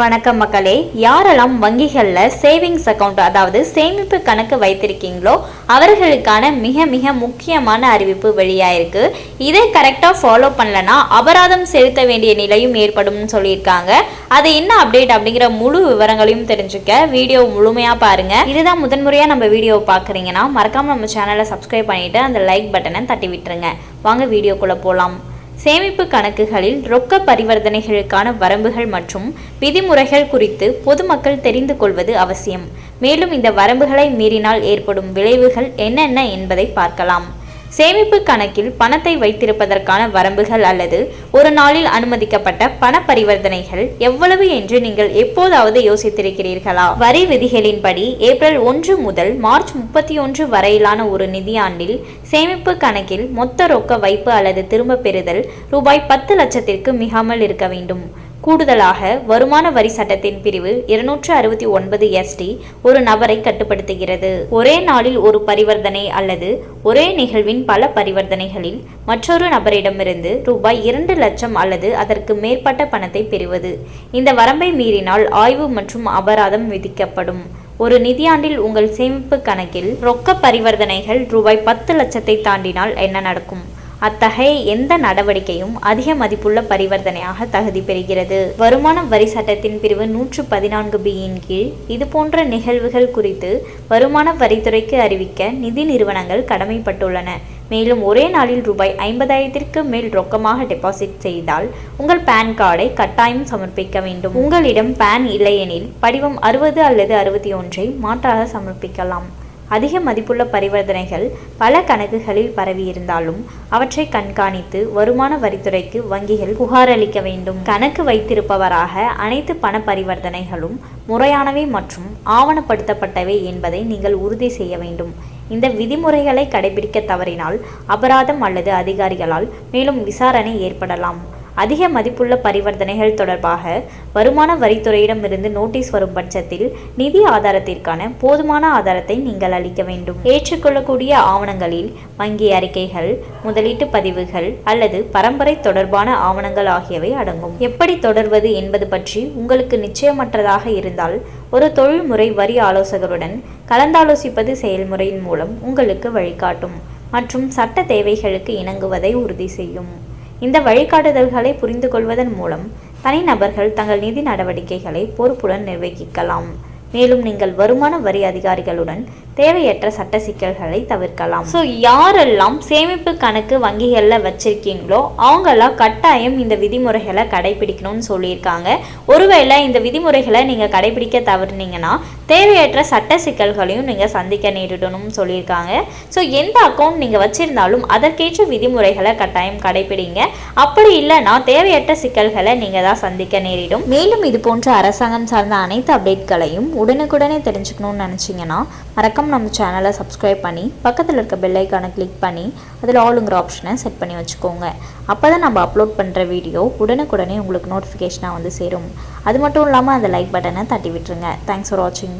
வணக்கம் மக்களே யாரெல்லாம் வங்கிகளில் சேவிங்ஸ் அக்கவுண்ட் அதாவது சேமிப்பு கணக்கு வைத்திருக்கீங்களோ அவர்களுக்கான மிக மிக முக்கியமான அறிவிப்பு வெளியாயிருக்கு. இதை கரெக்டாக ஃபாலோ பண்ணலன்னா அபராதம் செலுத்த வேண்டிய நிலையும் ஏற்படும்னு சொல்லியிருக்காங்க. அது என்ன அப்டேட் அப்படிங்கிற முழு விவரங்களையும் தெரிஞ்சுக்க வீடியோ முழுமையாக பாருங்கள் இதுதான் முதன்முறையாக நம்ம வீடியோவை பார்க்குறீங்கன்னா மறக்காமல் நம்ம சேனலை சப்ஸ்கிரைப் பண்ணிவிட்டு அந்த லைக் பட்டனை தட்டி விட்டுருங்க. வாங்க வீடியோக்குள்ளே போகலாம் சேமிப்பு கணக்குகளில் ரொக்க பரிவர்த்தனைகளுக்கான வரம்புகள் மற்றும் விதிமுறைகள் குறித்து பொதுமக்கள் தெரிந்து கொள்வது அவசியம். மேலும் இந்த வரம்புகளை மீறினால் ஏற்படும் விளைவுகள் என்னென்ன என்பதை பார்க்கலாம். சேமிப்பு கணக்கில் பணத்தை வைத்திருப்பதற்கான வரம்புகள் அல்லது ஒரு நாளில் அனுமதிக்கப்பட்ட பண பரிவர்த்தனைகள் எவ்வளவு என்று நீங்கள் எப்போதாவது யோசித்திருக்கிறீர்களா? வரி விதிகளின்படி ஏப்ரல் ஒன்று முதல் மார்ச் முப்பத்தி ஒன்று வரையிலான ஒரு நிதியாண்டில் சேமிப்பு கணக்கில் மொத்த ரொக்க வைப்பு அல்லது திரும்ப பெறுதல் ரூபாய் பத்து லட்சத்திற்கு மிகாமல் இருக்க வேண்டும். கூடுதலாக வருமான வரி சட்டத்தின் பிரிவு இருநூற்று அறுபத்தி ஒன்பது எஸ்டி ஒரு நபரை கட்டுப்படுத்துகிறது. ஒரே நாளில் ஒரு பரிவர்த்தனை அல்லது ஒரே நிகழ்வின் பல பரிவர்த்தனைகளில் மற்றொரு நபரிடமிருந்து ரூபாய் இரண்டு லட்சம் அல்லது அதற்கு மேற்பட்ட பணத்தை பெறுவது. இந்த வரம்பை மீறினால் ஆய்வு மற்றும் அபராதம் விதிக்கப்படும். ஒரு நிதியாண்டில் உங்கள் சேமிப்பு கணக்கில் ரொக்க பரிவர்த்தனைகள் ரூபாய் பத்து லட்சத்தை தாண்டினால் என்ன நடக்கும்? அத்தகைய எந்த நடவடிக்கையும் அதிக மதிப்புள்ள பரிவர்த்தனையாக தகுதி பெறுகிறது. வருமான வரி சட்டத்தின் பிரிவு நூற்று பதினான்கு பியின் கீழ் இதுபோன்ற நிகழ்வுகள் குறித்து வருமான வரித்துறைக்கு அறிவிக்க நிதி நிறுவனங்கள் கடமைப்பட்டுள்ளன. மேலும் ஒரே நாளில் ரூபாய் ஐம்பதாயிரத்திற்கு மேல் ரொக்கமாக டெபாசிட் செய்தால் உங்கள் பேன் கார்டை கட்டாயம் சமர்ப்பிக்க வேண்டும். உங்களிடம் பேன் இல்லையெனில் படிவம் அறுபது அல்லது அறுபத்தி ஒன்றை மாற்றாக சமர்ப்பிக்கலாம். அதிக மதிப்புள்ள பரிவர்த்தனைகள் பல கணக்குகளில் பரவியிருந்தாலும் அவற்றை கண்காணித்து வருமான வரித்துறைக்கு வங்கிகள் புகாரளிக்க வேண்டும். கணக்கு வைத்திருப்பவராக அனைத்து பண பரிவர்த்தனைகளும் முறையானவை மற்றும் ஆவணப்படுத்தப்பட்டவை என்பதை நீங்கள் உறுதி செய்ய வேண்டும். இந்த விதிமுறைகளை கடைபிடிக்க தவறினால் அபராதம் அல்லது அதிகாரிகளால் மேலும் விசாரணை ஏற்படலாம். அதிக மதிப்புள்ள பரிவர்த்தனைகள் தொடர்பாக வருமான வரித்துறையிடமிருந்து நோட்டீஸ் வரும் பட்சத்தில் நிதி ஆதாரத்திற்கான போதுமான ஆதாரத்தை நீங்கள் அளிக்க வேண்டும். ஏற்றுக்கொள்ளக்கூடிய ஆவணங்களில் வங்கி அறிக்கைகள் முதலீட்டு பதிவுகள் அல்லது பரம்பரை தொடர்பான ஆவணங்கள் ஆகியவை அடங்கும். எப்படி தொடர்வது என்பது பற்றி உங்களுக்கு நிச்சயமற்றதாக இருந்தால் ஒரு தொழில்முறை வரி ஆலோசகருடன் கலந்தாலோசிப்பது செயல்முறையின் மூலம் உங்களுக்கு வழிகாட்டும் மற்றும் சட்ட தேவைகளுக்கு இணங்குவதை உறுதி செய்யும். இந்த வழிகாட்டுதல்களை புரிந்து கொள்வதன் மூலம் தனிநபர்கள் தங்கள் நிதி நடவடிக்கைகளை பொறுப்புடன் நிர்வகிக்கலாம். மேலும் நீங்கள் வருமான வரி அதிகாரிகளுடன் தேவையற்ற சட்ட சிக்கல்களை தவிர்க்கலாம். ஸோ யாரெல்லாம் சேமிப்பு கணக்கு வங்கிகளில் வச்சிருக்கீங்களோ அவங்கெல்லாம் கட்டாயம் இந்த விதிமுறைகளை கடைபிடிக்கணும்னு சொல்லியிருக்காங்க. ஒருவேளை இந்த விதிமுறைகளை நீங்கள் கடைபிடிக்க தவறுனீங்கன்னா தேவையற்ற சட்ட சிக்கல்களையும் நீங்கள் சந்திக்க நேரிடணும்னு சொல்லியிருக்காங்க. ஸோ எந்த அக்கௌண்ட் நீங்கள் வச்சிருந்தாலும் அதற்கேற்ற விதிமுறைகளை கட்டாயம் கடைபிடிங்க. அப்படி இல்லைன்னா தேவையற்ற சிக்கல்களை நீங்கள் தான் சந்திக்க நேரிடும். மேலும் இது போன்ற அரசாங்கம் சார்ந்த அனைத்து அப்டேட்களையும் உடனுக்குடனே தெரிஞ்சுக்கணும்னு நினச்சிங்கன்னா மறக்காம நம்ம சேனலை சப்ஸ்கிரைப் பண்ணி பக்கத்தில் இருக்க பெல்லைக்கானை கிளிக் பண்ணி அதில் ஆளுங்கிற ஆப்ஷனை செட் பண்ணி வச்சுக்கோங்க. அப்போ தான் நம்ம அப்லோட் பண்ணுற வீடியோ உடனுக்குடனே உங்களுக்கு நோட்டிஃபிகேஷனாக வந்து சேரும். அது மட்டும் இல்லாமல் அந்த லைக் பட்டனை தட்டி விட்டுருங்க. தேங்க்ஸ் ஃபார் வாட்சிங்